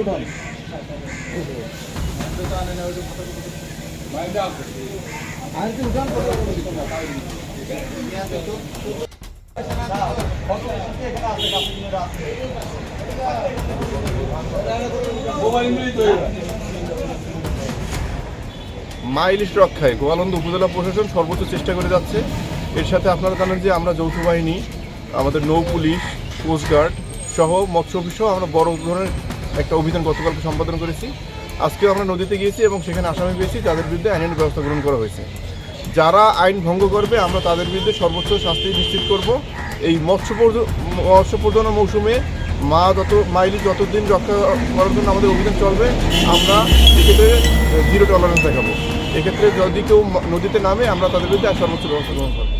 উঠান আনতে উঠান মা ইলিশ রক্ষায় গোয়ালন্দ উপজেলা প্রশাসন সর্বোচ্চ চেষ্টা করে যাচ্ছে। এর সাথে আপনারা জানেন যে আমরা যৌথ বাহিনী, আমাদের নৌ পুলিশ কোস্টগার্ড সহ মৎস্য অফিস সহ আমরা বড় ধরনের একটা অভিযান গতকালকে সম্পাদন করেছি। আজকেও আমরা নদীতে গিয়েছি এবং সেখানে আসামি পেয়েছি, যাদের বিরুদ্ধে আইনের ব্যবস্থা গ্রহণ করা হয়েছে। যারা আইন ভঙ্গ করবে, আমরা তাদের বিরুদ্ধে সর্বোচ্চ শাস্তি নিশ্চিত করব। এই মৎস্য মৎস্য প্রজনন মৌসুমে মা যত, মাইলি যতদিন রক্ষা করার জন্য আমাদের অভিযান চলবে, আমরা এক্ষেত্রে জিরো টলারেন্স দেখাবো। এক্ষেত্রে যদি কেউ নদীতে নামে, আমরা তাদের বিরুদ্ধে সর্বোচ্চ ব্যবস্থা গ্রহণ করব।